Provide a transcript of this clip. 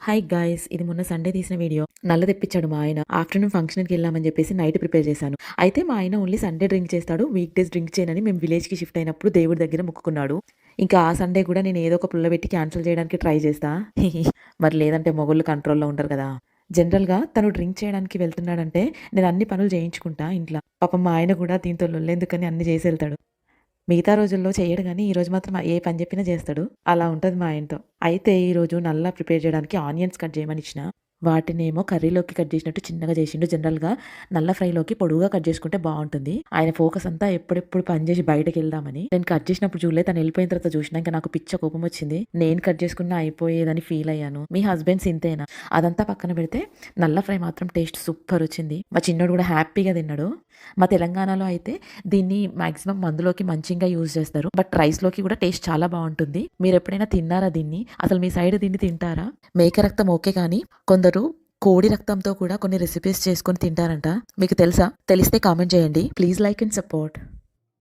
Hi guys ఇది మొన్న Sunday తీసిన వీడియో నల్ల తెప్పించాడు మా ఆయన. ఆఫ్టర్నూన్ ఫంక్షన్కి వెళ్ళామని చెప్పేసి నైట్ ప్రిపేర్ చేశాను. అయితే మా ఆయన ఓన్లీ సండే డ్రింక్ చేస్తాడు వీక్ డేస్ డ్రింక్ చేయనని మేము విలేజ్కి షిఫ్ట్ అయినప్పుడు దేవుడి దగ్గర మొక్కుకున్నాడు. ఇంకా ఆ సండే కూడా నేను ఏదో ఒక పుల్ల పెట్టి క్యాన్సిల్ చేయడానికి ట్రై చేస్తా. మరి లేదంటే మొగుళ్ళు కంట్రోల్లో ఉంటారు కదా. జనరల్గా తను డ్రింక్ చేయడానికి వెళ్తున్నాడంటే నేను అన్ని పనులు చేయించుకుంటా ఇంట్లో. పాపం మా ఆయన కూడా దీంతో లొల్లెందుకని అన్ని చేసి వెళ్తాడు. మిగతా రోజుల్లో చేయడు కానీ ఈ రోజు మాత్రం ఏ పని చెప్పినా చేస్తాడు. అలా ఉంటుంది మా ఆయనతో. అయితే ఈరోజు నల్లా ప్రిపేర్ చేయడానికి ఆనియన్స్ కట్ చేయమని ఇచ్చిన వాటినేమో కర్రీలోకి కట్ చేసినట్టు చిన్నగా చేసిండు జనరల్గా. నల్ల ఫ్రైలోకి పొడుగుగా కట్ చేసుకుంటే బాగుంటుంది. ఆయన ఫోకస్ అంతా ఎప్పుడెప్పుడు పని చేసి బయటకు వెళ్దామని. నేను కట్ చేసినప్పుడు చూడలే తను వెళ్ళిపోయిన తర్వాత చూసినా ఇంకా నాకు పిచ్చ కోపం వచ్చింది. నేను కట్ చేసుకున్నా అయిపోయేదని ఫీల్ అయ్యాను. మీ హస్బెండ్స్ ఇంతేనా? అదంతా పక్కన పెడితే నల్ల ఫ్రై మాత్రం టేస్ట్ సూపర్ వచ్చింది. మా చిన్నోడు కూడా హ్యాపీగా తిన్నాడు. మా తెలంగాణలో అయితే దీన్ని మాక్సిమం మందులోకి మంచిగా యూజ్ చేస్తారు. బట్ రైస్లోకి కూడా టేస్ట్ చాలా బాగుంటుంది. మీరు ఎప్పుడైనా తిన్నారా దీన్ని? అసలు మీ సైడ్ దీన్ని తింటారా? మేక రక్తం ఓకే కానీ కొందరు కోడి రక్తంతో కూడా కొన్ని రెసిపీస్ చేసుకొని తింటారంట. మీకు తెలుసా? తెలిస్తే కామెంట్ చేయండి. Please like and support